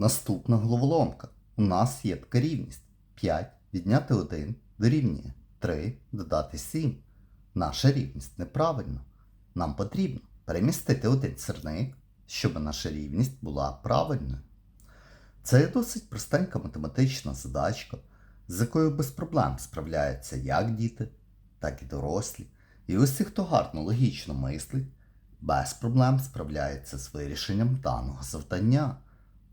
Наступна головоломка. У нас є така рівність. 5 відняти 1 дорівнює 3 додати 7. Наша рівність неправильна. Нам потрібно перемістити один сирник, щоб наша рівність була правильною. Це досить простенька математична задачка, з якою без проблем справляються як діти, так і дорослі. І усі, хто гарно логічно мислить, без проблем справляється з вирішенням даного завдання.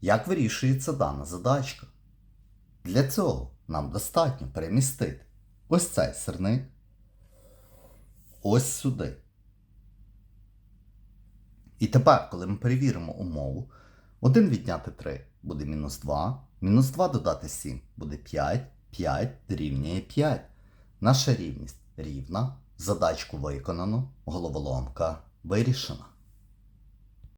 Як вирішується дана задачка? Для цього нам достатньо перемістити ось цей сирник ось сюди. І тепер, коли ми перевіримо умову, 1 відняти 3 буде мінус 2, мінус 2 додати 7 буде 5, 5 дорівнює 5. Наша рівність рівна, задачку виконано, головоломка вирішена.